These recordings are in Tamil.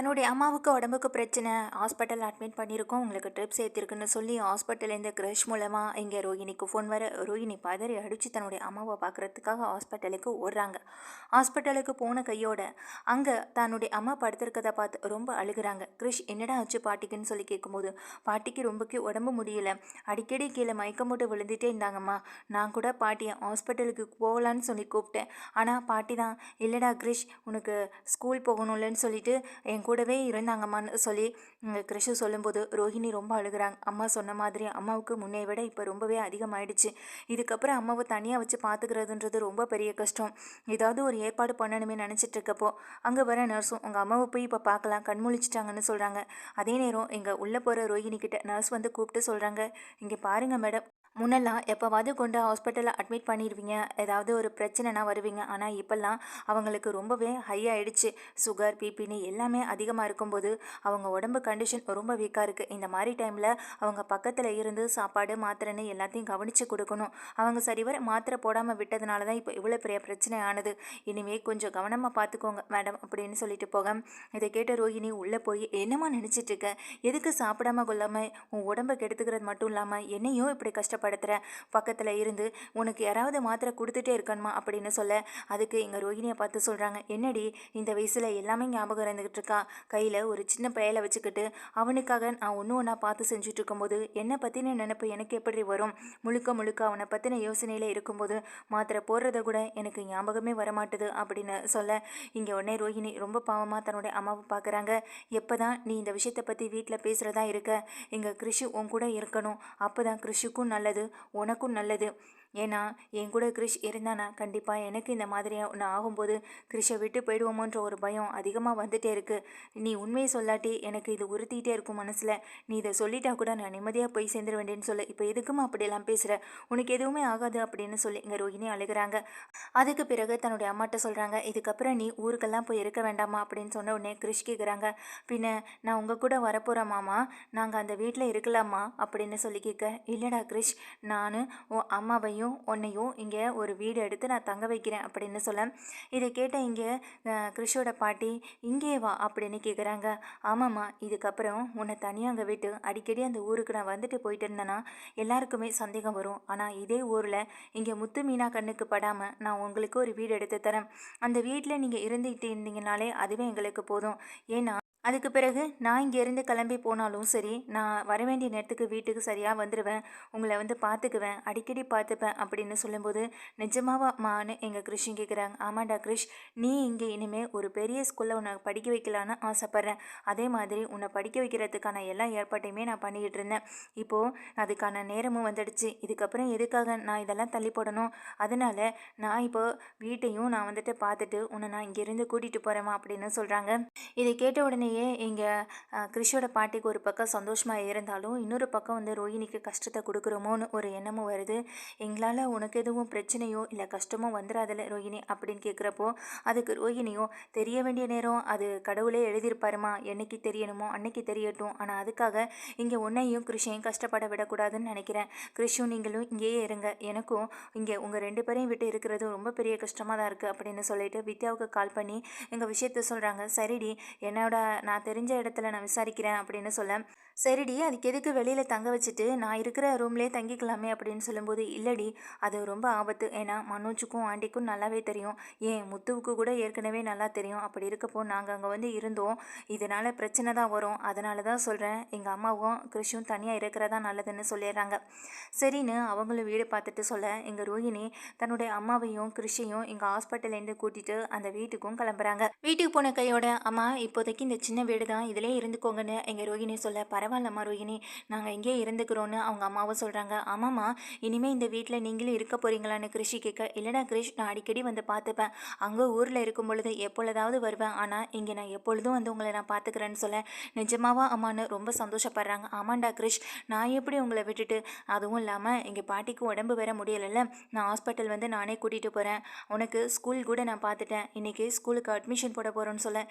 தன்னுடைய அம்மாவுக்கு உடம்புக்கு பிரச்சனை ஹாஸ்பிட்டல் அட்மிட் பண்ணியிருக்கோம் உங்களுக்கு ட்ரிப் சேர்த்திருக்குன்னு சொல்லி ஹாஸ்பிட்டலேருந்து கிரஷ் மூலமாக இங்கே ரோஹிணிக்கு ஃபோன் வர ரோஹிணி பதறி அடித்து தன்னுடைய அம்மாவை பார்க்குறதுக்காக ஹாஸ்பிட்டலுக்கு ஓடுறாங்க. ஹாஸ்பிட்டலுக்கு போன கையோட அங்கே தன்னுடைய அம்மா படுத்திருக்கதை பார்த்து ரொம்ப அழுகுறாங்க. கிரிஷ் என்னடா ஆச்சு பாட்டிக்குன்னு சொல்லி கேட்கும்போது பாட்டிக்கு ரொம்பக்கு உடம்பு முடியல. அடிக்கடி கீழே மயக்கம் போட்டு விழுந்துட்டே இருந்தாங்கம்மா. நான் கூட பாட்டியை ஹாஸ்பிட்டலுக்கு போகலான்னு சொல்லி கூப்பிட்டேன். ஆனால் பாட்டி தான் இல்லைடா கிரிஷ் உனக்கு ஸ்கூல் போகணும்லன்னு சொல்லிட்டு என் கூடவே இருந்தாங்கம்மான்னு சொல்லி கிருஷு சொல்லும்போது ரோஹிணி ரொம்ப அழுகிறாங்க. அம்மா சொன்ன மாதிரி அம்மாவுக்கு முன்னே விட இப்போ ரொம்பவே அதிகமாயிடுச்சு. இதுக்கப்புறம் அம்மாவை தனியாக வச்சு பார்த்துக்கிறதுன்றது ரொம்ப பெரிய கஷ்டம். ஏதாவது ஒரு ஏற்பாடு பண்ணணுமே நினச்சிட்டு இருக்கப்போ அங்கே வர நர்ஸும் உங்கள் அம்மாவை போய் இப்போ பார்க்கலாம் கண்மொழிச்சிட்டாங்கன்னு சொல்கிறாங்க அதே நேரம் இங்கே உள்ளே போகிற ரோஹிணி கிட்ட நர்ஸ் வந்து கூப்பிட்டு சொல்கிறாங்க இங்கே பாருங்கள் மேடம் முன்னெல்லாம் எப்போவாவது கொண்டு ஹாஸ்பிட்டலில் அட்மிட் பண்ணிடுவீங்க ஏதாவது ஒரு பிரச்சனைனா வருவீங்க. ஆனால் இப்போல்லாம் அவங்களுக்கு ரொம்பவே ஹை ஆகிடுச்சு சுகர் பிபின்னு எல்லாமே அதிகமாக இருக்கும்போது அவங்க உடம்பு கண்டிஷன் ரொம்ப வீக்காக இருக்குது இந்த மாதிரி டைமில் அவங்க பக்கத்தில் இருந்து சாப்பாடு மாத்திரைன்னு எல்லாத்தையும் கவனித்து கொடுக்கணும். அவங்க சரிவர மாத்திரை போடாமல் விட்டதுனால தான் இப்போ இவ்வளோ பெரிய பிரச்சனை ஆனது. இனிமேல் கொஞ்சம் கவனமாக பார்த்துக்கோங்க மேடம் அப்படின்னு சொல்லிட்டு போக. இதை கேட்ட ரோஹிணி உள்ளே போய் என்னமா நினச்சிட்டு இருக்க? எதுக்கு சாப்பிடாம கொள்ளாமல் உன் உடம்பை கெடுத்துக்கிறது மட்டும் இல்லாமல் என்னையும் இப்படி கஷ்டப்பட்டு கஷ்டப்படுத்துகிற பக்கத்தில் இருந்து உனக்கு யாராவது மாத்திரை கொடுத்துட்டே இருக்கணுமா? அப்படின்னு சொல்ல அதுக்கு எங்கள் ரோஹிணியை பார்த்து சொல்கிறாங்க என்னடி இந்த வயசில் எல்லாமே ஞாபகம் இருந்துக்கிட்டு இருக்கா? கையில் ஒரு சின்ன பயலை வச்சுக்கிட்டு அவனுக்காக நான் ஒன்று ஒன்றா பார்த்து செஞ்சுட்டு இருக்கும்போது என்னை பற்றின நினைப்பு எனக்கு எப்படி வரும்? முழுக்க முழுக்க அவனை பற்றின யோசனையில் இருக்கும்போது மாத்திரை போடுறத கூட எனக்கு ஞாபகமே வரமாட்டுது அப்படின்னு சொல்ல இங்கே உடனே ரோஹிணி ரொம்ப பாவமாக தன்னுடைய அம்மாவை பார்க்குறாங்க எப்போ தான் நீ இந்த விஷயத்தை பற்றி வீட்டில் பேசுகிறதா இருக்க? எங்கள் கிருஷி உன் கூட இருக்கணும். அப்போ தான் கிருஷிக்கும் நல்லது நல்லது உனக்கும் நல்லது. ஏன்னா என் கூட கிரிஷ் இருந்தானா? கண்டிப்பாக எனக்கு இந்த மாதிரி ஒன்று ஆகும்போது கிரிஷை விட்டு போயிடுவோமோன்ற ஒரு பயம் அதிகமாக வந்துட்டே இருக்குது நீ உண்மையை சொல்லாட்டி எனக்கு இது உறுத்திட்டே இருக்கும் மனசில். நீ இதை சொல்லிட்டா கூட நான் நிம்மதியாக போய் சேர்ந்துட வேண்டியன்னு சொல்லு. இப்போ எதுக்குமா அப்படியெல்லாம் பேசுகிற உனக்கு எதுவுமே ஆகாது அப்படின்னு சொல்லி இங்கே ரோஹிணி அழுகிறாங்க. அதுக்கு பிறகு தன்னுடைய அம்மாட்ட சொல்கிறாங்க இதுக்கப்புறம் நீ ஊருக்கெல்லாம் போய் இருக்க வேண்டாமா? அப்படின்னு சொன்ன உடனே கிரிஷ் கேட்குறாங்க பின்ன நான் உங்கள் கூட வரப்போகிறேன் மாமா. நாங்கள் அந்த வீட்டில் இருக்கலாமா? அப்படின்னு சொல்லி கேட்க இல்லைடா கிரிஷ் நான் உன் அம்மாவையும் உன்னையும் உன்னையும் இங்கே ஒரு வீடு எடுத்து நான் தங்க வைக்கிறேன் அப்படின்னு சொல்ல இதை கேட்ட இங்கே கிறிஷோட பாட்டி இங்கே வா அப்படின்னு கேட்குறாங்க ஆமாம்மா இதுக்கப்புறம் உன்னை தனியாக அங்கே விட்டு அடிக்கடி அந்த ஊருக்கு நான் வந்துட்டு போயிட்டு இருந்தேன்னா எல்லாருக்குமே சந்தேகம் வரும். ஆனால் இதே ஊரில் இங்கே முத்து மீனா கண்ணுக்கு படாமல் நான் உங்களுக்கு ஒரு வீடு எடுத்து தரேன். அந்த வீட்டில் நீங்கள் இருந்துகிட்டு இருந்தீங்கனாலே அதுவே எங்களுக்கு போதும். ஏன்னா அதுக்கு பிறகு நான் இங்கேருந்து கிளம்பி போனாலும் சரி நான் வர வேண்டிய நேரத்துக்கு வீட்டுக்கு சரியாக வந்துடுவேன் உங்களை வந்து பார்த்துக்குவேன் அடிக்கடி பார்த்துப்பேன் அப்படின்னு சொல்லும்போது நிஜமாவா அம்மான்னு எங்கள் கிருஷ்ணன் கேட்குறாங்க ஆமாண்டா கிருஷ் நீ இங்கே இனிமேல் ஒரு பெரிய ஸ்கூலில் உன்னை படிக்க வைக்கலான்னு ஆசைப்பட்றேன். அதே மாதிரி உன்னை படிக்க வைக்கிறதுக்கான எல்லா ஏற்பாட்டையுமே நான் பண்ணிக்கிட்டு இருந்தேன். இப்போது அதுக்கான நேரமும் வந்துடுச்சு. இதுக்கப்புறம் எதுக்காக நான் இதெல்லாம் தள்ளி போடணும்? அதனால் நான் இப்போ வீட்டையும் நான் வந்துட்டு பார்த்துட்டு உன்னை நான் இங்கேருந்து கூட்டிகிட்டு போகிறேம்மா அப்படின்னு சொல்கிறாங்க இதை கேட்ட உடனே உண்மையிலேயே இங்கே கிறிஷோட பாட்டிக்கு ஒரு பக்கம் சந்தோஷமாக இருந்தாலும் இன்னொரு பக்கம் வந்து ரோஹினிக்கு கஷ்டத்தை கொடுக்குறோமோன்னு ஒரு எண்ணமும் வருது. எங்களால் உனக்கு எதுவும் பிரச்சனையோ இல்லை கஷ்டமோ வந்துடாதில்ல ரோஹிணி அப்படின்னு கேட்குறப்போ அதுக்கு ரோஹினியோ தெரிய வேண்டிய நேரம் அது கடவுளே எழுதியிருப்பாருமா? என்னைக்கு தெரியணுமோ? அன்னைக்கு தெரியட்டும். ஆனால் அதுக்காக இங்கே உன்னையும் கிருஷையும் கஷ்டப்பட விடக்கூடாதுன்னு நினைக்கிறேன். கிருஷும் நீங்களும் இங்கேயே இருங்க. எனக்கும் இங்கே உங்கள் ரெண்டு பேரையும் விட்டு இருக்கிறது ரொம்ப பெரிய கஷ்டமாக தான் இருக்குது அப்படின்னு சொல்லிட்டு வித்யாவுக்கு கால் பண்ணி எங்கள் விஷயத்த சொல்கிறாங்க சரிடி என்னோட நான் தெரிஞ்ச இடத்துல நான் விசாரிக்கிறேன் அப்படின்னு சொல்ல சரிடி அதுக்கு எதுக்கு வெளியில் தங்க வச்சுட்டு நான் இருக்கிற ரூம்லேயே தங்கிக்கலாமே அப்படின்னு சொல்லும்போது இல்லடி அது ரொம்ப ஆபத்து. ஏன்னா மனோஜுக்கும் ஆண்டிக்கும் நல்லாவே தெரியும். ஏன் முத்துவுக்கு கூட ஏற்கனவே நல்லா தெரியும். அப்படி இருக்கப்போ நாங்கள் அங்கே வந்து இருந்தோம். இதனால் பிரச்சனை தான் வரும். அதனால தான் சொல்கிறேன் எங்கள் அம்மாவும் கிருஷும் தனியாக இருக்கிறதா நல்லதுன்னு சொல்லிடுறாங்க. சரின்னு அவங்களும் வீடு பார்த்துட்டு சொல்ல எங்கள் ரோஹிணி தன்னுடைய அம்மாவையும் கிருஷியும் எங்கள் ஹாஸ்பிட்டல்லேருந்து கூட்டிகிட்டு அந்த வீட்டுக்கும் கிளம்புறாங்க. வீட்டுக்கு போன கையோட அம்மா இப்போதைக்கு இந்த சின்ன வீடு தான் இதிலே இருந்துக்கோங்கன்னு எங்கள் ரோஹிணி சொல்ல பரவாயில்லம்மா ரோஹிணி நாங்கள் இங்கே இருந்துக்கிறோன்னு அவங்க அம்மாவும் சொல்கிறாங்க ஆமாம்மா இனிமேல் இந்த வீட்டில் நீங்களும் இருக்க போகிறீங்களான்னு கிருஷி கேட்க இல்லைடா கிரிஷ் நான் அடிக்கடி வந்து பார்த்துப்பேன். அங்கே ஊரில் இருக்கும் பொழுது எப்பொழுதாவது வருவேன். ஆனால் இங்கே நான் எப்பொழுதும் வந்து உங்களை நான் பார்த்துக்கிறேன்னு சொல்ல நிஜமாவா அம்மான்னு ரொம்ப சந்தோஷப்படுறாங்க. ஆமாண்டா கிரிஷ் நான் எப்படி உங்களை விட்டுட்டு? அதுவும் இல்லாமல் எங்கள் பாட்டிக்கு உடம்பு வர முடியலைல்ல. நான் ஹாஸ்பிட்டல் வந்து நானே கூட்டிகிட்டு போகிறேன் உனக்கு ஸ்கூல் கூட நான் பார்த்துட்டேன். இன்றைக்கி ஸ்கூலுக்கு அட்மிஷன் போட போகிறோன்னு சொல்ல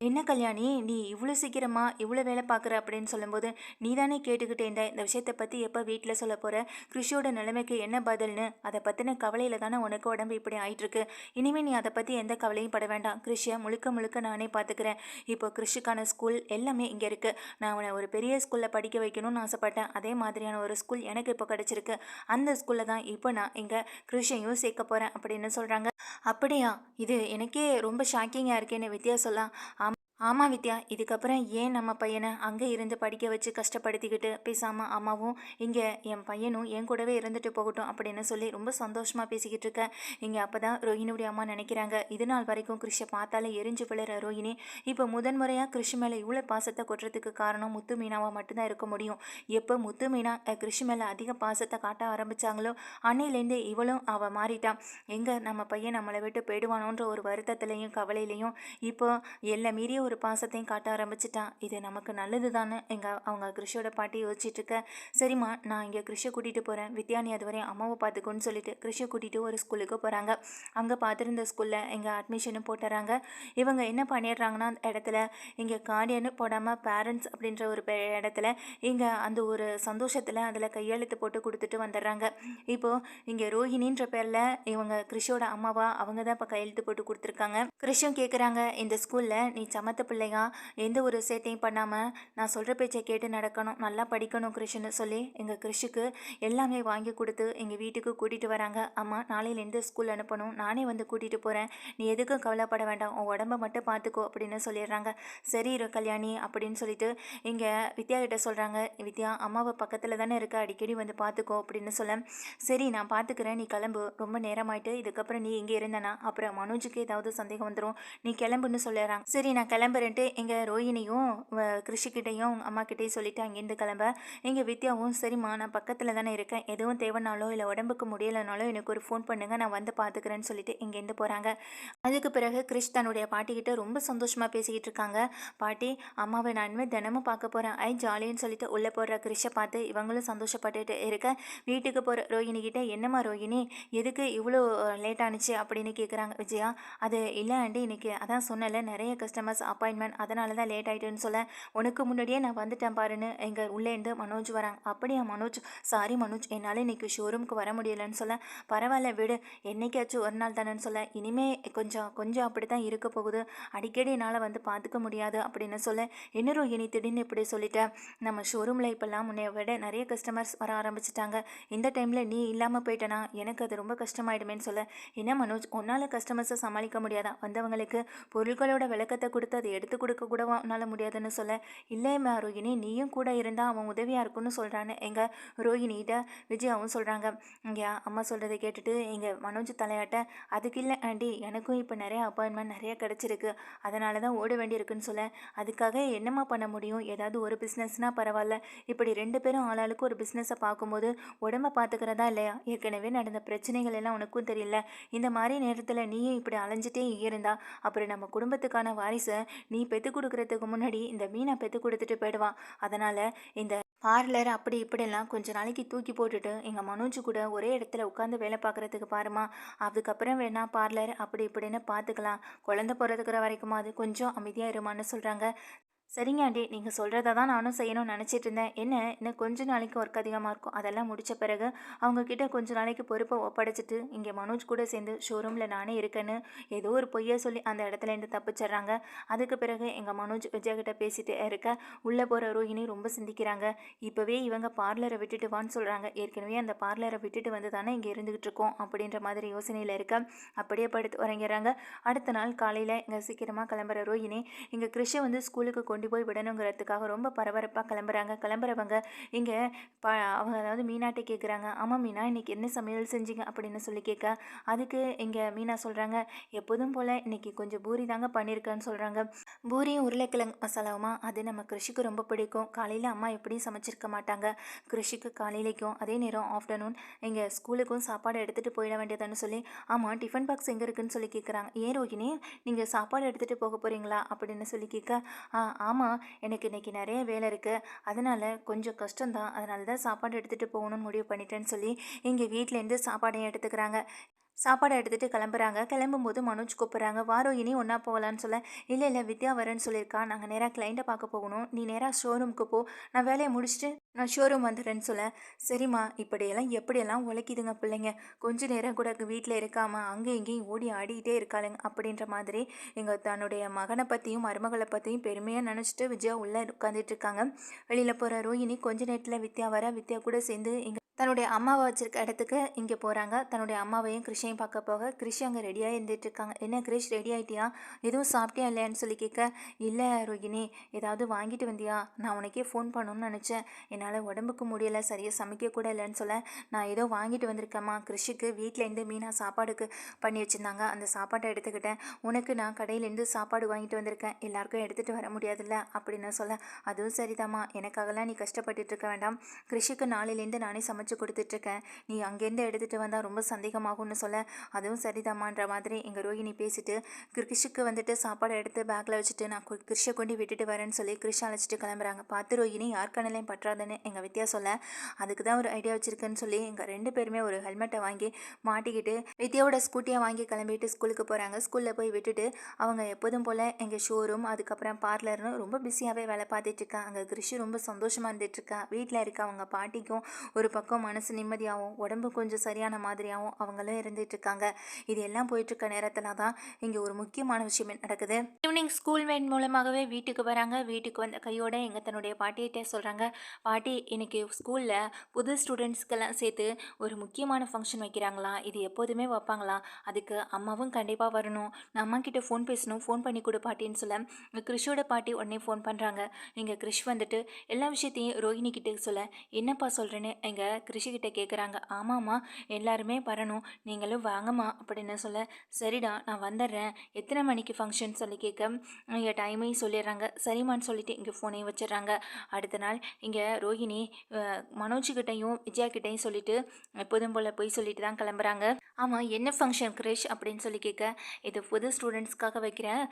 என்ன கல்யாணி நீ இவ்வளோ சீக்கிரமா இவ்வளோ வேலை பார்க்குற அப்படின்னு சொல்லும்போது நீ தானே கேட்டுக்கிட்டே இருந்த இந்த விஷயத்தை பற்றி எப்போ வீட்டில் சொல்ல போகிற கிருஷியோட நிலைமைக்கு என்ன பதில்னு? அதை பற்றின கவலையில் தானே உனக்கு உடம்பு இப்படி ஆயிட்டுருக்கு. இனிமேல் நீ அதை பற்றி எந்த கவலையும் பட வேண்டாம். கிருஷியை முழுக்க முழுக்க நானே பார்த்துக்கிறேன். இப்போ கிருஷிக்கான ஸ்கூல் எல்லாமே இங்கே இருக்குது நான் அவனை ஒரு பெரிய ஸ்கூலில் படிக்க வைக்கணும்னு ஆசைப்பட்டேன். அதே மாதிரியான ஒரு ஸ்கூல் எனக்கு இப்போ கிடச்சிருக்கு. அந்த ஸ்கூலில் தான் இப்போ நான் இங்கே கிருஷியையும் சேர்க்க போகிறேன் அப்படின்னு சொல்கிறாங்க அப்படியா? இது எனக்கே ரொம்ப ஷாக்கிங்காக இருக்கேன்னு வித்யா சொல்லலாம் ஆம் ஆமாம் வித்யா இதுக்கப்புறம் ஏன் நம்ம பையனை அங்கே இருந்து படிக்க வச்சு கஷ்டப்படுத்திக்கிட்டு பேசாமல் அம்மாவும் இங்கே என் பையனும் என் கூடவே இருந்துட்டு போகட்டும் அப்படின்னு சொல்லி ரொம்ப சந்தோஷமாக பேசிக்கிட்டு இருக்கேன் இங்கே அப்போ தான் ரோஹினியுடைய அம்மா நினைக்கிறாங்க. இது நாள் வரைக்கும் கிறிஷை பார்த்தாலே எரிஞ்சு விழுற ரோஹினி இப்போ முதன்முறையாக கிருஷி மேலே இவ்வளோ பாசத்தை கொட்டுறதுக்கு காரணம் முத்து மீனாவாக மட்டும்தான் இருக்க முடியும். எப்போ முத்து மீனா கிறிஷ் கிருஷி மேலே அதிக பாசத்தை காட்ட ஆரம்பித்தாங்களோ அன்னையிலேருந்து இவளும் அவள் மாறிட்டான் எங்கே நம்ம பையன் நம்மளை விட்டு போயிடுவானோன்ற ஒரு வருத்தத்துலேயும் கவலையிலையும் இப்போ எல்லை மீறிய ஒரு பாசத்தையும் காட்ட ஆரம்பிச்சிட்டான். இது நமக்கு நல்லது தானே? எங்கள் அவங்க கிருஷியோட பாட்டி யோசிச்சுட்டு இருக்க சரிம்மா நான் இங்கே கிருஷை கூட்டிகிட்டு போகிறேன் வித்யானி அது வரையும் அம்மாவை பார்த்துக்கோன்னு சொல்லிட்டு கிருஷை கூட்டிகிட்டு ஒரு ஸ்கூலுக்கு போகிறாங்க அங்கே பார்த்துருந்த ஸ்கூலில் எங்கள் அட்மிஷனும் போட்டுறாங்க. இவங்க என்ன பண்ணிடுறாங்கன்னா அந்த இடத்துல இங்கே கார்டியனு போடாமல் பேரண்ட்ஸ் அப்படின்ற ஒரு பெ- இடத்துல இங்கே அந்த ஒரு சந்தோஷத்தில் அதில் கையெழுத்து போட்டு கொடுத்துட்டு வந்துடுறாங்க. இப்போது இங்கே ரோஹிணின்ற பேரில் இவங்க கிருஷியோட அம்மாவா அவங்க தான் இப்போ கையெழுத்து போட்டு கொடுத்துருக்காங்க. கிருஷும் கேட்குறாங்க இந்த ஸ்கூலில் நீ சமத்த பிள்ளையா எந்த ஒரு சேட்டையும் பண்ணாமல் நான் சொல்கிற பேச்சை கேட்டு நடக்கணும் நல்லா படிக்கணும் கிருஷ்ணு சொல்லி எங்கள் கிருஷுக்கு எல்லாமே வாங்கி கொடுத்து எங்கள் வீட்டுக்கு கூட்டிகிட்டு வராங்க. அம்மா நாளையிலேருந்து ஸ்கூல் அனுப்பணும்? நானே வந்து கூட்டிகிட்டு போகிறேன் நீ எதுக்கும் கவலைப்பட வேண்டாம். உன் உடம்ப மட்டும் பார்த்துக்கோ அப்படின்னு சொல்லிடுறாங்க. சரி இரு கல்யாணி அப்படின்னு சொல்லிட்டு இங்கே வித்யா கிட்ட சொல்கிறாங்க வித்யா அம்மாவை பக்கத்தில் தானே இருக்க? அடிக்கடி வந்து பார்த்துக்கோ அப்படின்னு சொல்ல. சரி நான் பார்த்துக்கிறேன் நீ கிளம்பு. ரொம்ப நேரமாயிட்டு. இதுக்கப்புறம் நீ இங்கே இருந்தனா? அப்புறம் மனோஜுக்கு ஏதாவது சந்தேகம் வந்துடும் நீ கிளம்புன்னு சொல்லிடுறாங்க. சரி நான் கிளம்புறேன்ட்டு எங்கள் ரோஹினியும் கிருஷிக்கிட்டையும் அவங்க அம்மா சொல்லிவிட்டு சொல்லிட்டு அங்கேருந்து கிளம்ப. எங்கள் வித்யாவும் சரிம்மா நான் பக்கத்தில் தானே இருக்கேன். எதுவும் தேவைனாலோ இல்லை உடம்புக்கு முடியலைனாலோ எனக்கு ஒரு ஃபோன் பண்ணுங்கள் நான் வந்து பார்த்துக்கிறேன்னு சொல்லிட்டு இங்கேருந்து போகிறாங்க அதுக்கு பிறகு கிருஷ் தன்னுடைய பாட்டிக்கிட்ட ரொம்ப சந்தோஷமாக பேசிக்கிட்டு இருக்காங்க. பாட்டி அம்மாவை நான் இனிமேல் தினமும் பார்க்க போகிறேன் ஐ ஜாலின்னு சொல்லிட்டு உள்ளே போடுற கிருஷை பார்த்து இவங்களும் சந்தோஷப்பட்டுட்டு இருக்க. வீட்டுக்கு போகிற ரோஹினிக்கிட்ட என்னம்மா ரோஹினி எதுக்கு இவ்வளோ லேட் ஆனிச்சு? அப்படின்னு கேட்குறாங்க விஜயா. அது இல்லை ஆண்டி இன்னைக்கு அதான் சொன்னல நிறைய கஸ்டமர்ஸ் அப்பாயின்மெண்ட் அதனால தான் லேட் ஆகிட்டுன்னு சொல்ல உனக்கு முன்னாடியே நான் வந்துட்டேன் பாருன்னு எங்கள் உள்ளேருந்து மனோஜ் வராங்க. அப்படியா மனோஜ்? சாரி மனோஜ். என்னால் இன்றைக்கி ஷோரூமுக்கு வர முடியலன்னு சொல்ல பரவாயில்ல விடு. என்னைக்காச்சும் ஒரு நாள் தானேன்னு சொல்ல இனிமே கொஞ்சம் கொஞ்சம் அப்படி தான் இருக்க போகுது. அடிக்கடி என்னால் வந்து பார்த்துக்க முடியாது அப்படின்னு சொல்ல என்ன ரோஹிணி திடீர்னு இப்படி சொல்லிட்டேன் நம்ம ஷோரூமில் இப்போல்லாம் முன்னைய விட நிறைய கஸ்டமர்ஸ் வர ஆரம்பிச்சிட்டாங்க. இந்த டைமில் நீ இல்லாமல் போயிட்டனா? எனக்கு அது ரொம்ப கஷ்டமாயிடுமேன்னு சொல்ல என்ன மனோஜ்? உன்னால் கஸ்டமர்ஸை சமாளிக்க முடியாதா? வந்தவங்களுக்கு பொருட்களோட விளக்கத்தை கொடுத்து அதை எடுத்து கொடுக்க கூட உன்னால் முடியாதுன்னு சொல்ல இல்லைம்மா ரோஹிணி நீயும் கூட இருந்தால் அவன் உதவியாக இருக்கும்னு சொல்கிறான்னு எங்கள் ரோஹிணிகிட்ட விஜயாவும் சொல்கிறாங்க இங்கே அம்மா சொல்கிறத கேட்டுட்டு எங்கள் மனோஜ் தலையாட்ட அதுக்கு இல்லை ஆண்டி எனக்கும் இப்போ நிறைய அப்பாயின்மெண்ட் நிறைய கிடச்சிருக்கு. அதனால தான் ஓட வேண்டியிருக்குன்னு சொல்ல. அதுக்காக என்னம்மா பண்ண முடியும்? ஏதாவது ஒரு பிஸ்னஸ்னால் பரவாயில்ல இப்படி ரெண்டு பேரும் ஆளாளுக்கு ஒரு பிஸ்னஸை பார்க்கும்போது உடம்ப பார்த்துக்கிறதா இல்லையா? ஏற்கனவே நடந்த பிரச்சனைகள் எல்லாம் உனக்கும் தெரியல. இந்த மாதிரி நேரத்தில் நீயும் இப்படி அலைஞ்சிட்டே இருந்தா அப்புறம் நம்ம குடும்பத்துக்கான வாரிசை நீ பெற்று கொடுக்கறதுக்கு முன்னாடி இந்த மீனை பெற்று கொடுத்துட்டு போயிடுவான். அதனால் இந்த பார்லர் அப்படி இப்படிலாம் கொஞ்ச நாளைக்கு தூக்கி போட்டுட்டு எங்கள் மனோஜ் கூட ஒரே இடத்துல உட்காந்து வேலை பார்க்குறதுக்கு பாருமா அதுக்கப்புறம் வேணா பார்லர் அப்படி இப்படின்னு பார்த்துக்கலாம். குழந்த பிறந்துக்கிற வரைக்கும் அது கொஞ்சம் அமைதியாக இருமான்னு சொல்கிறாங்க சரிங்க ஆண்டி. நீங்கள் சொல்கிறத தான் நானும் செய்யணும்னு நினச்சிட்டு இருந்தேன். என்ன? இன்னும் கொஞ்ச நாளைக்கு ஒர்க் அதிகமாக இருக்கும். அதெல்லாம் முடித்த பிறகு அவங்கக்கிட்ட கொஞ்ச நாளைக்கு பொறுப்பை ஒப்படைச்சிட்டு இங்கே மனோஜ் கூட சேர்ந்து ஷோரூமில் நானே இருக்கேன்னு ஏதோ ஒரு பொய்யை சொல்லி அந்த இடத்துல இருந்து தப்பிச்சிடுறாங்க. அதுக்கு பிறகு எங்கள் மனோஜ் விஜயகிட்ட பேசிட்டு இருக்க உள்ளே போகிற ரோஹிணி ரொம்ப சிந்திக்கிறாங்க. இப்போவே இவங்க பார்லரை விட்டுட்டு வான்னு சொல்கிறாங்க ஏற்கனவே அந்த பார்லரை விட்டுட்டு வந்து தானே இங்கே இருந்துகிட்டு இருக்கோம். அப்படின்ற மாதிரி யோசனையில் இருக்க அப்படியே படுத்து உறங்கிறாங்க அடுத்த நாள் காலையில் இங்கே சீக்கிரமாக கிளம்புற ரோஹிணி இங்கே கிருஷை வந்து ஸ்கூலுக்கு கொண்டு போய் விடணுங்கிறதுக்காக ரொம்ப பரபரப்பாக கிளம்புறாங்க. கிளம்புறவங்க இங்கே ப அவங்க அதாவது மீனாட்டை கேட்குறாங்க ஆமாம் மீனா இன்னைக்கு என்ன சமையல் செஞ்சீங்க? அப்படின்னு சொல்லி கேட்க அதுக்கு இங்கே மீனா சொல்கிறாங்க எப்போதும் போல் இன்னைக்கு கொஞ்சம் பூரி தாங்க பண்ணியிருக்கேன்னு சொல்கிறாங்க பூரியும் உருளைக்கிழங்கு மசாலாவுமா? அது நம்ம கிருஷிக்கு ரொம்ப பிடிக்கும். காலையில் அம்மா எப்படியும் சமைச்சிருக்க மாட்டாங்க. கிருஷிக்கு காலையிலைக்கும் அதே நேரம் ஆஃப்டர்நூன் இங்கே ஸ்கூலுக்கும் சாப்பாடு எடுத்துகிட்டு போயிட வேண்டியதுன்னு சொல்லி ஆமாம் டிஃபன் பாக்ஸ் எங்கே இருக்குன்னு சொல்லி கேட்குறாங்க ஏன் ரோகிணி நீங்கள் சாப்பாடு எடுத்துகிட்டு போக போகிறீங்களா அப்படின்னு சொல்லி கேட்க ஆ ஆமாம் எனக்கு இன்னைக்கு நிறைய வேலை இருக்குது அதனால் கொஞ்சம் கஷ்டம்தான். அதனால தான் சாப்பாடு எடுத்துகிட்டு போகணும்னு முடிவு பண்ணிட்டேன்னு சொல்லி இங்கே வீட்டிலேருந்து சாப்பாடையும் எடுத்துக்கிறாங்க. சாப்பாடு எடுத்துகிட்டு கிளம்புறாங்க. கிளம்பும்போது மனோஜ் கூப்பிட்றாங்க. வாரோ இனி ஒன்றா போகலான்னு சொல்ல. இல்லை இல்லை வித்யா வரேன்னு சொல்லியிருக்கா. நாங்கள் நேராக கிளைண்ட்டை பார்க்க போகணும். நீ நேராக ஷோரூமுக்கு போ. நான் வேலையை முடிச்சுட்டு நான் ஷோரூம் வந்துடுறேன்னு சொல்ல. சரிம்மா இப்படியெல்லாம் எப்படியெல்லாம் உழைக்குதுங்க பிள்ளைங்க. கொஞ்ச நேரம் கூட வீட்டில் இருக்காம அங்கேயும் இங்கேயும் ஓடி ஆடிக்கிட்டே இருக்காளுங்க அப்படின்ற மாதிரி எங்கள் தன்னுடைய மகனை பற்றியும் மருமகளை பற்றியும் பெருமையாக நினச்சிட்டு விஜயா உள்ளே உட்காந்துட்டு இருக்காங்க. வெளியில் போகிற ரோஹிணி கொஞ்ச நேரத்தில் வித்யா வர. வித்யா கூட சேர்ந்து எங்கள் தன்னுடைய அம்மாவை வச்சிருக்க இடத்துக்கு இங்கே போகிறாங்க தன்னுடைய அம்மாவையும் கிருஷையும் பார்க்க போக கிருஷ் அங்கே ரெடியாக இருந்துட்டு இருக்காங்க என்ன கிரிஷ் ரெடி ஆகிட்டியா எதுவும் சாப்பிட்டியா இல்லையான்னு சொல்லி கேட்க இல்லை ரோகிணி ஏதாவது வாங்கிட்டு வந்தியா? நான் உனக்கே ஃபோன் பண்ணணும்னு நினச்சேன். என்னால் உடம்புக்கு முடியலை சரியாக சமைக்க கூட இல்லைன்னு சொல்ல. நான் ஏதோ வாங்கிட்டு வந்திருக்கேம்மா. கிருஷிக்கு வீட்டிலேருந்து மீனா சாப்பாடுக்கு பண்ணி வச்சுருந்தாங்க. அந்த சாப்பாட்டை எடுத்துக்கிட்டேன். உனக்கு நான் கடையிலேருந்து சாப்பாடு வாங்கிட்டு வந்திருக்கேன். எல்லாருக்கும் எடுத்துகிட்டு வர முடியாதுல்ல? அப்படின்னு சொல்ல அதுவும் சரிதாம்மா. எனக்காகலாம் நீ கஷ்டப்பட்டுட்டு இருக்க வேண்டாம். கிருஷிக்கு நாளையிலேருந்து நானே சமைச்சு கொடுத்துட்ருக்கேன். நீ அங்கேருந்து எடுத்துகிட்டு வந்தால் ரொம்ப சந்தேகமாகும்னு சொல்ல அதுவும் சரிதாமான்ற மாதிரி எங்கள் ரோஹிணி பேசிட்டு கிருஷுக்கு வந்துட்டு சாப்பாடு எடுத்து பேக்கில் வச்சுட்டு நான் கிருஷை கொண்டு விட்டுட்டு வரேன்னு சொல்லி கிருஷ் அழைச்சிட்டு கிளம்புறாங்க. பார்த்து ரோஹிணி யார் கண்ணிலையும் பற்றாதுன்னு எங்கள் வித்யா சொல்ல அதுக்கு தான் ஒரு ஐடியா வச்சுருக்கேன்னு சொல்லி எங்கள் ரெண்டு பேருமே ஒரு ஹெல்மெட்டை வாங்கி மாட்டிக்கிட்டு வித்யாவோட ஸ்கூட்டியை வாங்கி கிளம்பிட்டு ஸ்கூலுக்கு போகிறாங்க ஸ்கூலில் போய் விட்டுட்டு அவங்க எப்போதும் போல் எங்கள் ஷோரூம் அதுக்கப்புறம் பார்லர்னு ரொம்ப பிஸியாகவே வேலை பார்த்துட்டு அங்கே கிருஷி ரொம்ப சந்தோஷமாக இருந்துகிட்ருக்கா வீட்டில் இருக்க அவங்க பாட்டிக்கும் ஒரு பக்கம் மனசு நிம்மதியாகவும் உடம்பு கொஞ்சம் சரியான மாதிரியாகவும் அவங்களும் இருந்துட்டு இருக்காங்க இது எல்லாம் போயிட்டுருக்க நேரத்தில் தான் இங்கே ஒரு முக்கியமான விஷயம் நடக்குது. ஈவினிங் ஸ்கூல் வேன் மூலமாகவே வீட்டுக்கு வராங்க. வீட்டுக்கு வந்த கையோட எங்கள் தன்னுடைய பாட்டிகிட்டே சொல்கிறாங்க பாட்டி இன்னைக்கு ஸ்கூலில் புது ஸ்டூடெண்ட்ஸ்க்கெல்லாம் சேர்த்து ஒரு முக்கியமான ஃபங்க்ஷன் வைக்கிறாங்களாம் இது எப்போதுமே வைப்பாங்களாம் அதுக்கு அம்மாவும் கண்டிப்பாக வரணும். நான் அம்மா ஃபோன் பேசணும். ஃபோன் பண்ணி கொடு பாட்டின்னு சொல்ல கிறிஷோட பாட்டி உடனே ஃபோன் பண்ணுறாங்க எங்கள் கிறிஷ் வந்துட்டு எல்லா விஷயத்தையும் ரோஹிணி கிட்டே சொல்ல என்னப்பா சொல்கிறேன்னு எங்கள் கிருஷிகிட்டே கேட்குறாங்க ஆமாம்மா எல்லாருமே வரணும். நீங்களும் வாங்கம்மா அப்படின்னு சொல்ல. சரிடா நான் வந்துடுறேன் எத்தனை மணிக்கு ஃபங்க்ஷன் சொல்லி கேட்க இங்கே டைமையும் சொல்லிடுறாங்க சரிம்மான்னு சொல்லிட்டு இங்கே ஃபோனையும் வச்சிடுறாங்க அடுத்த நாள் இங்கே ரோஹிணி மனோஜ்கிட்டையும் விஜயா கிட்டையும் சொல்லிட்டு எப்போதும் போல் போய் சொல்லிட்டு தான் கிளம்புறாங்க. ஆமாம் என்ன ஃபங்க்ஷன் கிரிஷ் அப்படின்னு சொல்லி கேட்க இது புது ஸ்டூடெண்ட்ஸ்க்காக வைக்கிறேன்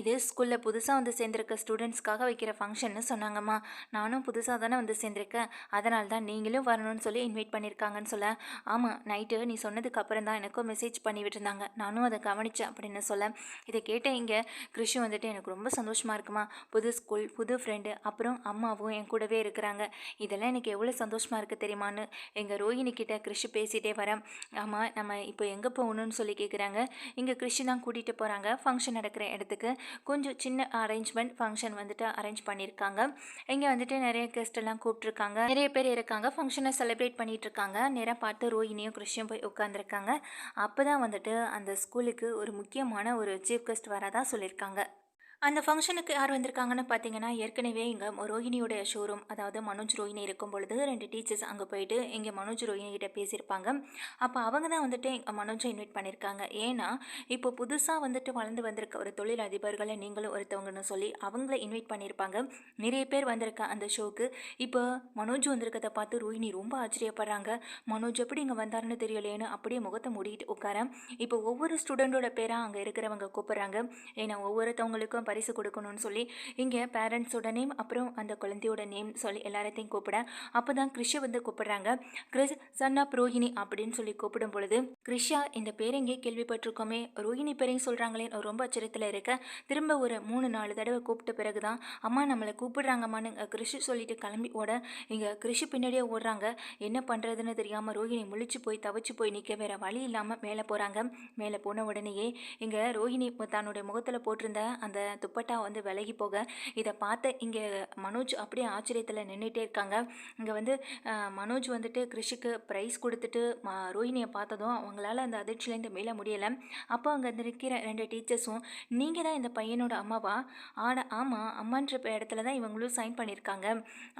இது ஸ்கூலில் புதுசாக வந்து சேர்ந்துருக்க ஸ்டூடெண்ட்ஸ்க்காக வைக்கிற ஃபங்க்ஷன்னு சொன்னாங்கம்மா. நானும் புதுசாக தானே வந்து சேர்ந்துருக்கேன். அதனால தான் நீங்களும் வரணும்னு சொல்லி இன்வைட் பண்ணியிருக்காங்கன்னு சொல்ல. ஆமாம் நைட்டு நீ சொன்னதுக்கு அப்புறம் தான் எனக்கும் மெசேஜ் பண்ணி விட்டுருந்தாங்க. நானும் அதை கவனித்தேன் அப்படின்னு சொல்ல. இதை கேட்ட இங்கே கிருஷி வந்துட்டு எனக்கு ரொம்ப சந்தோஷமாக இருக்குமா. புது ஸ்கூல் புது ஃப்ரெண்டு அப்புறம் அம்மாவும் என் கூடவே இருக்கிறாங்க. இதெல்லாம் எனக்கு எவ்வளோ சந்தோஷமாக இருக்குது தெரியுமான்னு எங்கள் ரோஹிணி கிட்ட கிருஷி பேசிகிட்டே வரேன். ஆமாம் நம்ம இப்போ எங்கே போகணும்னு சொல்லி கேட்குறாங்க. இங்கே கிருஷி தான் கூட்டிகிட்டு போகிறாங்க. ஃபங்க்ஷன் நடக்கிற இடத்துக்கு. கொஞ்சம் சின்ன அரேஞ்ச்மெண்ட் ஃபங்க்ஷன் வந்துட்டு அரேஞ்ச் பண்ணியிருக்காங்க. இங்கே வந்துட்டு நிறைய கெஸ்ட் எல்லாம் கூப்பிட்ருக்காங்க நிறைய பேர் இருக்காங்க. ஃபங்க்ஷனை செலிப்ரேட் பண்ணிகிட்ருக்காங்க. நேராக பார்த்து ரோஹினியும் கிருஷியும் போய் உட்காந்துருக்காங்க அப்போ தான் வந்துட்டு அந்த ஸ்கூலுக்கு ஒரு முக்கியமான ஒரு சீஃப் கெஸ்ட் வரதான் சொல்லியிருக்காங்க. அந்த ஃபங்க்ஷனுக்கு யார் வந்திருக்காங்கன்னு பார்த்தீங்கன்னா ஏற்கனவே இங்கே ரோஹிணியோட ஷோரூம் அதாவது மனோஜ் ரோஹினி இருக்கும் பொழுது ரெண்டு டீச்சர்ஸ் அங்கே போயிட்டு இங்கே மனோஜ் ரோஹிணி கிட்ட பேசியிருப்பாங்க. அப்போ அவங்க தான் வந்துட்டு எங்க மனோஜை இன்வைட் பண்ணியிருக்காங்க. ஏன்னா இப்போ புதுசாக வந்துட்டு வளர்ந்து வந்திருக்க ஒரு தொழில் அதிபர்களை நீங்களும் ஒருத்தவங்கன்னு சொல்லி அவங்கள இன்வைட் பண்ணியிருப்பாங்க. நிறைய பேர் வந்திருக்க அந்த ஷோக்கு இப்போ மனோஜ் வந்திருக்கதை பார்த்து ரோஹினி ரொம்ப ஆச்சரியப்படுறாங்க. மனோஜ் எப்படி இங்கே வந்தாருன்னு தெரியலையேன்னு அப்படியே முகத்தை மூடிட்டு உட்கார. இப்போ ஒவ்வொரு ஸ்டூடெண்டோட பேராக அங்கே இருக்கிறவங்க கூப்பிட்றாங்க. ஏன்னா ஒவ்வொருத்தவங்களுக்கும் பரிசு கொடுக்கணும்னு சொல்லி இங்கே பேரண்ட்ஸோட நேம் அப்புறம் அந்த குழந்தையோட நேம் சொல்லி எல்லாத்தையும் கூப்பிட அப்போ தான் கிருஷை வந்து கூப்பிடுறாங்க. கிறிஸ் சன் ஆஃப் ரோஹிணி அப்படின்னு சொல்லி கூப்பிடும் பொழுது கிருஷா இந்த பேர் எங்கே கேள்விப்பட்டிருக்கோமே. ரோஹிணி பேரையும் சொல்கிறாங்களே ரொம்ப அச்சரியத்தில் இருக்க திரும்ப ஒரு மூணு நாலு தடவை கூப்பிட்ட பிறகு தான் அம்மா நம்மளை கூப்பிடுறாங்கம்மான்னு கிருஷி சொல்லிட்டு கிளம்பி ஓட இங்கே கிருஷி பின்னாடியே ஓடுறாங்க. என்ன பண்ணுறதுன்னு தெரியாமல் ரோஹிணி முழிச்சு போய் தவிச்சு போய் நிற்க வேற வழி இல்லாமல் மேலே போகிறாங்க மேலே போன உடனேயே இங்கே ரோஹிணி தன்னுடைய முகத்தில் போட்டிருந்த அந்த துப்பட்டா வந்து விலகி போக இதை பார்த்த இங்கே மனோஜ் அப்படியே ஆச்சரியத்தில் நின்றுட்டே இருக்காங்க. இங்கே வந்து மனோஜ் வந்துட்டு கிருஷிக்கு ப்ரைஸ் கொடுத்துட்டு மா ரோஹினியை பார்த்ததும் அவங்களால அந்த அதிர்ச்சியிலேருந்து மீள முடியலை. அப்போ அங்கே இருக்கிற ரெண்டு டீச்சர்ஸும் நீங்கள் தான் இந்த பையனோட அம்மாவா? ஆட ஆமாம் அம்மான்ற இடத்துல தான் இவங்களும் சைன் பண்ணியிருக்காங்க.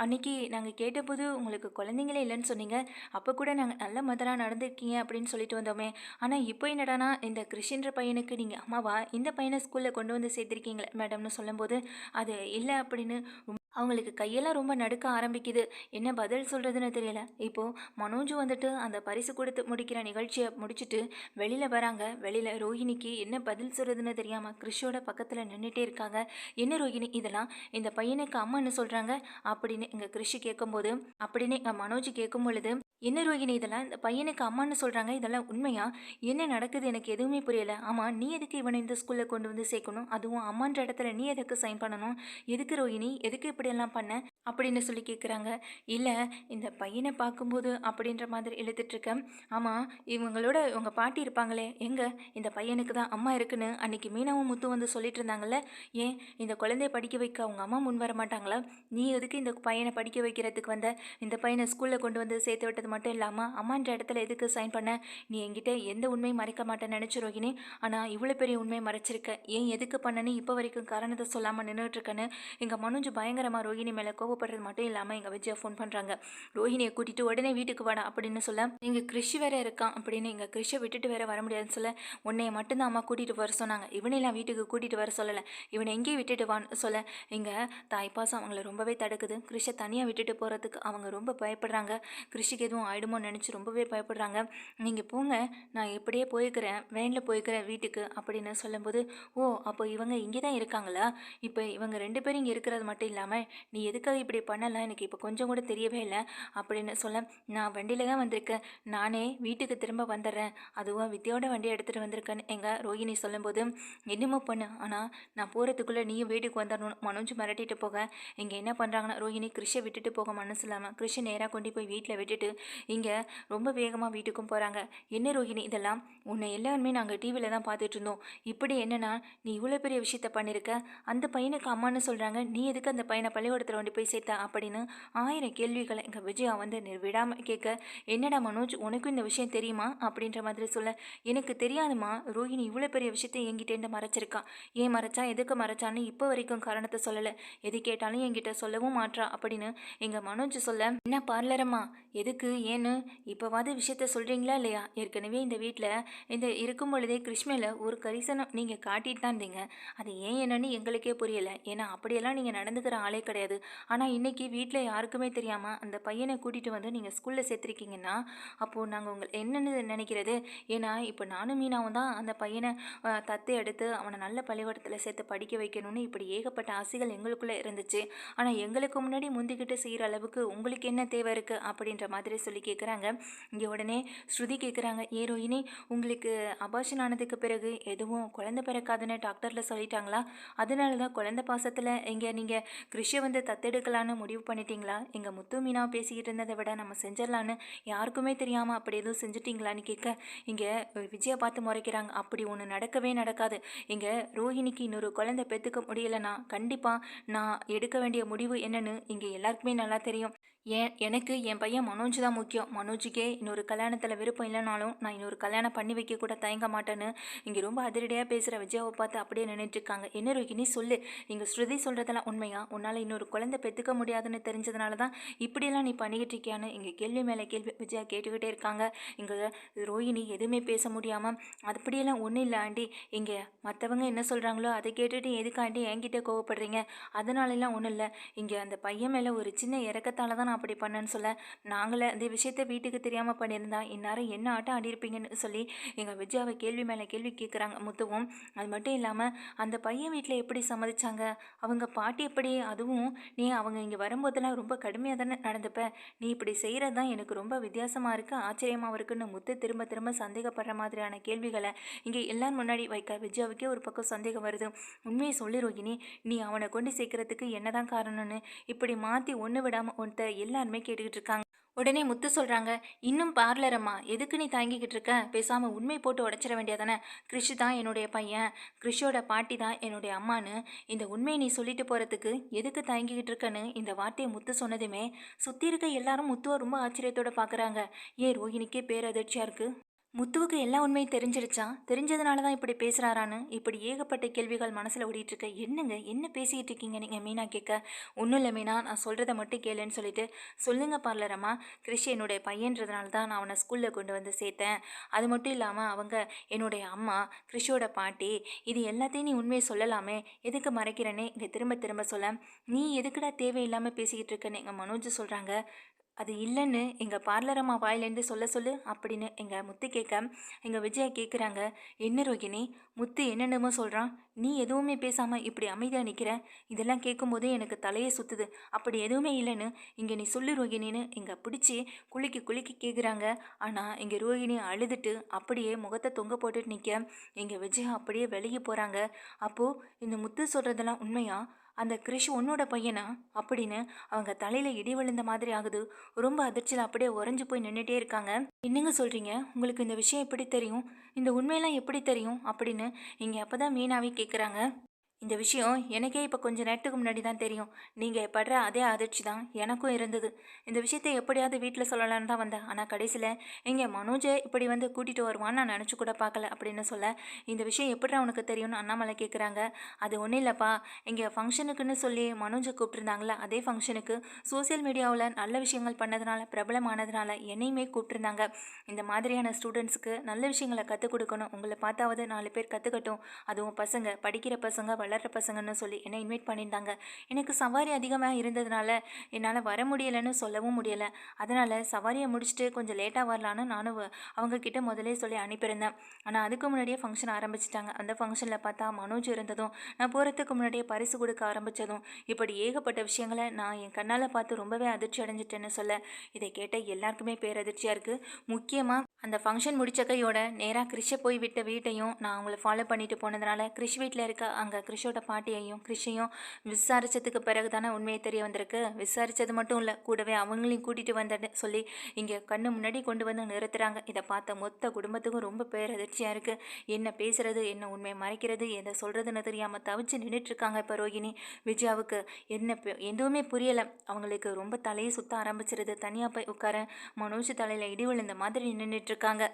அன்னைக்கு நாங்கள் கேட்டபோது உங்களுக்கு குழந்தைங்களே இல்லைன்னு சொன்னீங்க. அப்போ கூட நாங்கள் நல்ல மதராக நடந்திருக்கீங்க அப்படின்னு சொல்லிட்டு வந்தோமே. ஆனால் இப்போ என்னடானா இந்த கிருஷின்ற பையனுக்கு நீங்கள் அம்மாவா? இந்த பையனை ஸ்கூலில் கொண்டு வந்து சேர்த்துருக்கீங்க மேடம்னு சொல்லும்போது அது இல்லை அப்படின்னு அவங்களுக்கு கையெல்லாம் ரொம்ப நடுக்க ஆரம்பிக்குது. என்ன பதில் சொல்கிறதுன்னு தெரியல. இப்போது மனோஜ் வந்துட்டு அந்த பரிசு கொடுத்து முடிக்கிற நிகழ்ச்சியை முடிச்சுட்டு வெளியில் வராங்க. வெளியில் ரோஹிணிக்கு என்ன பதில் சொல்கிறதுன்னு தெரியாமல் கிறிஷோட பக்கத்தில் நின்றுட்டே இருக்காங்க. என்ன ரோஹிணி? இதெல்லாம் இந்த பையனுக்கு அம்மான்னு சொல்கிறாங்க அப்படின்னு எங்கள் கிருஷி கேட்கும்போது அப்படின்னு எங்கள் மனோஜ் கேட்கும் பொழுது என்ன ரோஹிணி இதெல்லாம் இந்த பையனுக்கு அம்மான்னு சொல்கிறாங்க இதெல்லாம் உண்மையா? என்ன நடக்குது? எனக்கு எதுவுமே புரியல. ஆமாம் நீ எதுக்கு இவனை இந்த ஸ்கூலில் கொண்டு வந்து சேர்க்கணும்? அதுவும் அம்மான்ற இடத்துல நீ எதுக்கு சைன் பண்ணணும்? எதுக்கு ரோஹிணி? எதுக்கு இப்படியெல்லாம் பண்ண அப்படின்னு சொல்லி கேட்குறாங்க இல்லை இந்த பையனை பார்க்கும்போது அப்படின்ற மாதிரி இழுத்துட்ருக்கேன் ஆமாம் இவங்களோட உங்கள் பாட்டி இருப்பாங்களே. எங்கே? இந்த பையனுக்கு தான் அம்மா இருக்குன்னு அன்றைக்கி மீனாவும் முத்து வந்து சொல்லிட்டு இருந்தாங்கல்ல. ஏன் இந்த குழந்தைய படிக்க வைக்க அவங்க அம்மா முன் வர மாட்டாங்களா? நீ எதுக்கு இந்த பையனை படிக்க வைக்கிறதுக்கு வந்த? இந்த பையனை ஸ்கூலில் கொண்டு வந்து சேர்த்து விட்டது மட்டும் இல்லாமல் அம்மான்ற இடத்துல எதுக்கு சைன் பண்ண? நீ என்கிட்ட எந்த உண்மையும் மறைக்க மாட்டேன்னு நினச்சி ரோகிணி. ஆனால் இவ்வளோ பெரிய உண்மையை மறைச்சிருக்க. ஏன் எதுக்கு பண்ணனு இப்போ வரைக்கும் காரணத்தை சொல்லாமல் நின்றுட்டுருக்கேன்னு எங்கள் மனுஞ்சு பயங்கரமாக ரோகிணி மேலே கோவப்படுறது மட்டும் இல்லாமல் எங்கள் விஜயா ஃபோன் பண்ணுறாங்க ரோஹிணியை கூட்டிகிட்டு உடனே வீட்டுக்கு வாடா அப்படின்னு சொல்ல எங்கள் கிருஷி வேற இருக்கான் அப்படின்னு எங்கள் கிருஷை விட்டுட்டு வேற வர முடியாதுன்னு சொல்ல உன்னைய மட்டும்தான் அம்மா கூட்டிகிட்டு வர சொன்னாங்க. இவனையெல்லாம் வீட்டுக்கு கூட்டிகிட்டு வர சொல்லலை. இவனை எங்கேயும் விட்டுட்டு வான்னு சொல்ல எங்கள் தாய்ப்பாசம் அவங்கள ரொம்பவே தடுக்குது. கிருஷை தனியாக விட்டுட்டு போகிறதுக்கு அவங்க ரொம்ப பயப்படுறாங்க. கிருஷிக்கு எதுவும் ஆயிடுமோன்னு நினச்சி ரொம்பவே பயப்படுறாங்க. நீங்கள் போங்க நான் இப்படியே போய்க்கிறேன் வேனில் போய்க்கிறேன் வீட்டுக்கு அப்படின்னு சொல்லும்போது ஓ அப்போ இவங்க இங்கே தான் இருக்காங்களா? இப்போ இவங்க ரெண்டு பேரும் இங்கே இருக்கிறது மட்டும் இல்லாமல் நீ எதுக்காக இப்படி பண்ணலாம் எனக்கு இப்போ கொஞ்சம் கூட தெரியவே இல்லை அப்படின்னு சொல்ல நான் வண்டியில் தான் வந்திருக்கேன். நானே வீட்டுக்கு திரும்ப வந்துடுறேன் அதுவும் வித்தியோட வண்டி எடுத்துகிட்டு வந்திருக்கேன்னு எங்கள் ரோஹிணி சொல்லும்போது என்னமோ பண்ணு ஆனால் நான் போகிறதுக்குள்ளே நீயும் வீட்டுக்கு வந்துடணும் மனோஜ் மிரட்டிட்டு போக. இங்கே என்ன பண்ணுறாங்கன்னா ரோஹிணி கிருஷை விட்டுட்டு போக மனசு இல்லாமல் கிருஷை நேராக கொண்டு போய் வீட்டில் விட்டுட்டு இங்கே ரொம்ப வேகமாக வீட்டுக்கும் போகிறாங்க என்ன ரோஹிணி இதெல்லாம்? உன்னை எல்லாருமே நாங்கள் டிவியில் தான் பார்த்துட்டு இருந்தோம். இப்படி என்னன்னா நீ இவ்வளோ பெரிய விஷயத்த பண்ணியிருக்க அந்த பையனுக்கு அம்மான்னு சொல்கிறாங்க நீ எதுக்கு அந்த பையனை பள்ளிக்கூடத்தில் கொண்டு போய் சீதா அப்படின்னு ஆயிரம் கேள்விகளை எங்கள் விஜயா வந்து விடாமல் கேட்க என்னடா மனோஜ் உனக்கும் இந்த விஷயம் தெரியுமா? அப்படின்ற மாதிரி சொல்ல எனக்கு தெரியாதுமா ரோஹிணி இவ்வளோ பெரிய விஷயத்தை என்கிட்டேருந்து மறைச்சிருக்கா. ஏன் மறைச்சா எதுக்கு மறைச்சான்னு இப்போ வரைக்கும் காரணத்தை சொல்லலை. எது கேட்டாலும் என்கிட்ட சொல்லவும் மாட்றா. அப்படின்னு எங்கள் மனோஜ் சொல்ல என்ன பார்லரம்மா? எதுக்கு? ஏன்னு? இப்போவாது விஷயத்த சொல்கிறீங்களா இல்லையா? ஏற்கனவே இந்த வீட்டில் இந்த இருக்கும் பொழுதே கிருஷ்மையில் ஒரு கரிசனம் நீங்கள் காட்டிட்டு தான் இருந்தீங்க. அது ஏன் என்னன்னு எங்களுக்கே புரியலை. ஏன்னா அப்படியெல்லாம் நீங்கள் நடந்துக்கிற ஆளே கிடையாது. ஆனால் இன்றைக்கி வீட்டில் யாருக்குமே தெரியாமல் அந்த பையனை கூட்டிகிட்டு வந்து நீங்கள் ஸ்கூலில் சேர்த்துருக்கீங்கன்னா அப்போது நாங்கள் உங்களை என்னென்னு நினைக்கிறது? ஏன்னா இப்போ நானும் மீனாவும் தான் அந்த பையனை தத்து எடுத்து அவனை நல்ல பள்ளிக்கூடத்தில் சேர்த்து படிக்க வைக்கணும்னு இப்படி ஏகப்பட்ட ஆசைகள் எங்களுக்குள்ளே இருந்துச்சு. ஆனால் எங்களுக்கு முன்னாடி முந்திக்கிட்டு செய்கிற அளவுக்கு உங்களுக்கு என்ன தேவை இருக்குது அப்படின்ற மாதிரி சொல்லி கேட்குறாங்க இங்கே உடனே ஸ்ருதி கேட்குறாங்க ஏ உங்களுக்கு அபாஷன் ஆனதுக்கு பிறகு எதுவும் குழந்தை பிறக்காதுன்னு டாக்டரில் சொல்லிட்டாங்களா? அதனால தான் குழந்தை பாசத்தில் இங்கே நீங்கள் கிருஷியை வந்து தத்தெடுக்கலான்னு முடிவு பண்ணிட்டீங்களா? எங்கள் முத்து மீனா பேசிக்கிட்டு இருந்ததை விட நம்ம செஞ்சிடலான்னு யாருக்குமே தெரியாமல் அப்படி எதுவும் செஞ்சிட்டிங்களான்னு கேட்க இங்கே விஜயை பார்த்து முறைக்கிறாங்க. அப்படி ஒன்று நடக்கவே நடக்காது. இங்கே ரோஹிணிக்கு இன்னொரு குழந்தை பெற்றுக்க முடியலைன்னா கண்டிப்பாக நான் எடுக்க வேண்டிய முடிவு என்னன்னு இங்கே எல்லாருக்குமே நல்லா தெரியும். ஏன் எனக்கு என் பையன் மனோஜ் தான் முக்கியம். மனோஜுக்கே இன்னொரு கல்யாணத்தில் விருப்பம் இல்லைனாலும் நான் இன்னொரு கல்யாணம் பண்ணி வைக்க கூட தயங்க மாட்டேன்னு இங்கே ரொம்ப அதிரடியாக பேசுகிற விஜயாவை பார்த்து அப்படியே நின்றுட்டுருக்காங்க என்ன ரோகிணி சொல்லு. இங்கே ஸ்ருதி சொல்கிறதெல்லாம் உண்மையா? உன்னால் இன்னொரு குழந்தை பெற்றுக்க முடியாதுன்னு தெரிஞ்சதுனால தான் இப்படியெல்லாம் நீ பண்ணிக்கிட்டு இருக்கியான்னு இங்கே கேள்வி மேலே கேள்வி விஜயா கேட்டுக்கிட்டே இருக்காங்க. இங்கே ரோஹிணி எதுவுமே பேச முடியாமல் அப்படியெல்லாம் ஒன்றும் இல்லை ஆண்டி. இங்கே மற்றவங்க என்ன சொல்கிறாங்களோ அதை கேட்டுட்டு எதுக்காண்டி என்கிட்ட கோவப்படுறீங்க? அதனாலலாம் ஒன்றும் இல்லை. இங்கே அந்த பையன் மேலே ஒரு சின்ன இறக்கத்தால் தான் நான் அப்படி பண்ணேன்னு சொல்ல. நாங்களே அந்த விஷயத்த வீட்டுக்கு தெரியாமல் பண்ணியிருந்தா இந்நேரம் என்ன ஆட்டம் ஆடிருப்பீங்கன்னு சொல்லி எங்கள் விஜயாவை கேள்வி மேலே கேள்வி கேட்குறாங்க முத்துவும். அது மட்டும் இல்லாமல் அந்த பையன் வீட்டில் எப்படி சம்மதிச்சாங்க? அவங்க பாட்டி எப்படி? அதுவும் நீ அவங்க இங்கே வரும்போதெல்லாம் ரொம்ப கடுமையாக தானே நடந்துப்ப. நீ இப்படி செய்கிறது தான் எனக்கு ரொம்ப வித்தியாசமாக இருக்குது ஆச்சரியமாக இருக்குன்னு முத்து திரும்ப திரும்ப சந்தேகப்படுற மாதிரியான கேள்விகளை இங்கே எல்லாரும் முன்னாடி வைக்க விஜயாவுக்கே ஒரு பக்கம் சந்தேகம் வருது. உண்மையை சொல்லி ரோகிணி நீ அவனை கொண்டு சேர்க்கறதுக்கு என்னதான் காரணம்னு இப்படி மாற்றி ஒன்று விடாமல் ஒன்றை எல்லாருமே கேட்டுக்கிட்டு இருக்காங்க. உடனே முத்து சொல்கிறாங்க இன்னும் பார்லரம்மா எதுக்கு நீ தாங்கிக்கிட்டு இருக்க? பேசாமல் உண்மை போட்டு உடச்சிட வேண்டியதானே? கிறிஷ் தான் என்னுடைய பையன். கிறிஷோட பாட்டி தான் என்னுடைய அம்மான்னு இந்த உண்மையை நீ சொல்லிட்டு போகிறதுக்கு எதுக்கு தாங்கிக்கிட்டு இருக்கன்னு இந்த வார்த்தையை முத்து சொன்னதுமே சுற்றி இருக்க எல்லாரும் முத்துவை ரொம்ப ஆச்சரியத்தோட பார்க்குறாங்க ஏன் ரோஹிணிக்கே பேரதிர்ச்சியாக இருக்குது முத்துவுக்கு எல்லா உண்மையும் தெரிஞ்சிருச்சா? தெரிஞ்சதுனால தான் இப்படி பேசுகிறாரான்னு இப்படி ஏகப்பட்ட கேள்விகள் மனசில் ஓடிட்டு இருக்க என்னங்க? என்ன பேசிக்கிட்டு இருக்கீங்க நீங்கள் மீனா கேட்க ஒன்றும் இல்லை மீனா நான் சொல்கிறத மட்டும் கேளுன்னு சொல்லிட்டு சொல்லுங்கள் பார்லரம்மா. கிறிஷ் என்னுடைய பையன்றதுனால தான் நான் அவனை ஸ்கூலில் கொண்டு வந்து சேர்த்தேன். அது மட்டும் இல்லாமல் அவங்க என்னுடைய அம்மா கிறிஷோட பாட்டி இது எல்லாத்தையும் நீ உண்மையை சொல்லலாமே. எதுக்கு மறைக்கிறேனே இங்கே திரும்ப திரும்ப சொல்ல. நீ எதுக்குடா தேவையில்லாமல் பேசிக்கிட்டு இருக்கேன்னு எங்கள் மனோஜ் சொல்கிறாங்க அது இல்லைன்னு எங்கள் பார்லர் அம்மா வாயிலேருந்து சொல்ல சொல்லு அப்படின்னு எங்கள் முத்து கேட்க எங்கள் விஜயா கேட்குறாங்க என்ன ரோகிணி முத்து என்னென்னமோ சொல்கிறான் நீ எதுவுமே பேசாமல் இப்படி அமைதியாக நிற்கிற இதெல்லாம் கேட்கும்போதே எனக்கு தலையை சுற்றுது அப்படி எதுவுமே இல்லைன்னு இங்கே நீ சொல்லு ரோகிணின்னு இங்கே பிடிச்சி குலுக்கி குலுக்கி கேட்குறாங்க ஆனால் இங்கே ரோகிணி அழுதுட்டு அப்படியே முகத்தை தொங்க போட்டுட்டு நிற்க எங்கள் விஜயா அப்படியே விலகி போகிறாங்க அப்போது இந்த முத்து சொல்கிறதெல்லாம் உண்மையாக அந்த கிரிஷ் உன்னோட பையனா? அப்படின்னு அவங்க தலையில இடி விழுந்த மாதிரி ஆகுது. ரொம்ப அதிர்ச்சியில் அப்படியே உறைஞ்சு போய் நின்றுட்டே இருக்காங்க. என்னங்க சொல்றீங்க? உங்களுக்கு இந்த விஷயம் எப்படி தெரியும்? இந்த உண்மையெல்லாம் எப்படி தெரியும்? அப்படின்னு இங்கே அப்பதான் மீனாவே கேட்குறாங்க இந்த விஷயம் எனக்கே இப்போ கொஞ்சம் நேரத்துக்கு முன்னாடி தான் தெரியும். நீங்கள் படுற அதே அதிர்ச்சி தான் எனக்கும் இருந்தது. இந்த விஷயத்தை எப்படியாவது வீட்டில் சொல்லலான்னு தான் வந்தேன். ஆனால் கடைசியில் இங்கே மனோஜை இப்படி வந்து கூட்டிகிட்டு வருவான்னு நான் நினச்சி கூட பார்க்கல அப்படின்னு சொல்ல இந்த விஷயம் எப்படி உனக்கு தெரியும்னு அண்ணாமலை கேட்குறாங்க அது ஒன்றும் இல்லைப்பா. இங்கே ஃபங்க்ஷனுக்குன்னு சொல்லி மனோஜை கூப்பிட்டுருந்தாங்களே அதே ஃபங்க்ஷனுக்கு சோசியல் மீடியாவில் நல்ல விஷயங்கள் பண்ணதுனால பிரபலமானதுனால என்னையுமே கூப்பிட்டுருந்தாங்க. இந்த மாதிரியான ஸ்டூடெண்ட்ஸுக்கு நல்ல விஷயங்களை கற்றுக் கொடுக்கணும். உங்களை பார்த்தாவது நாலு பேர் கற்றுக்கட்டும் அதுவும் பசங்க படிக்கிற பசங்க வளர்கிற பசங்கன்னு சொல்லி என்னை இன்வைட் பண்ணியிருந்தாங்க. எனக்கு சவாரி அதிகமாக இருந்ததுனால என்னால் வர முடியலைன்னு சொல்லவும் முடியலை. அதனால் சவாரியை முடிச்சுட்டு கொஞ்சம் லேட்டாக வரலான்னு நானும் வ- முதலே சொல்லி அனுப்பியிருந்தேன். ஆனால் அதுக்கு முன்னாடியே ஃபங்க்ஷன் ஆரம்பிச்சிட்டாங்க. அந்த ஃபங்க்ஷனில் பார்த்தா மனோஜ் இருந்ததும் நான் போகிறதுக்கு முன்னாடியே பரிசு கொடுக்க ஆரம்பித்ததும் இப்படி ஏகப்பட்ட விஷயங்களை நான் என் கண்ணால் பார்த்து ரொம்பவே அதிர்ச்சி அடைஞ்சிட்டேன்னு சொல்ல இதை கேட்ட எல்லாருக்குமே பேரதிர்ச்சியாக இருக்குது முக்கியமாக அந்த ஃபங்க்ஷன் முடித்த கையோட நேராக கிறிஷை போய் விட்ட வீட்டையும் நான் அவங்கள ஃபாலோ பண்ணிட்டு போனதுனால கிறிஷ் வீட்டில் இருக்க அங்கே கிறிஷோட பாட்டியையும் கிறிஷையும் விசாரித்ததுக்கு பிறகு தானே உண்மையை தெரிய வந்திருக்கு. விசாரித்தது மட்டும் இல்லை கூடவே அவங்களையும் கூட்டிகிட்டு வந்தேன்னு சொல்லி இங்கே கண்ணு முன்னாடி கொண்டு வந்து நிறுத்துகிறாங்க இதை பார்த்த மொத்த குடும்பத்துக்கும் ரொம்ப பேரதிர்ச்சியாக இருக்குது என்ன பேசுகிறது என்ன உண்மையை மறைக்கிறது எதை சொல்கிறதுன்னு தெரியாமல் தவிச்சு நின்றுட்டுருக்காங்க இப்போ ரோகிணி விஜயாவுக்கு. என்ன எதுவுமே புரியலை. அவங்களுக்கு ரொம்ப தலையை சுத்த ஆரம்பிச்சிருது. தனியாக போய் உட்கார மனோஜ் தலையில் இடி விழுந்த மாதிரி நின்றுட்டு 刚刚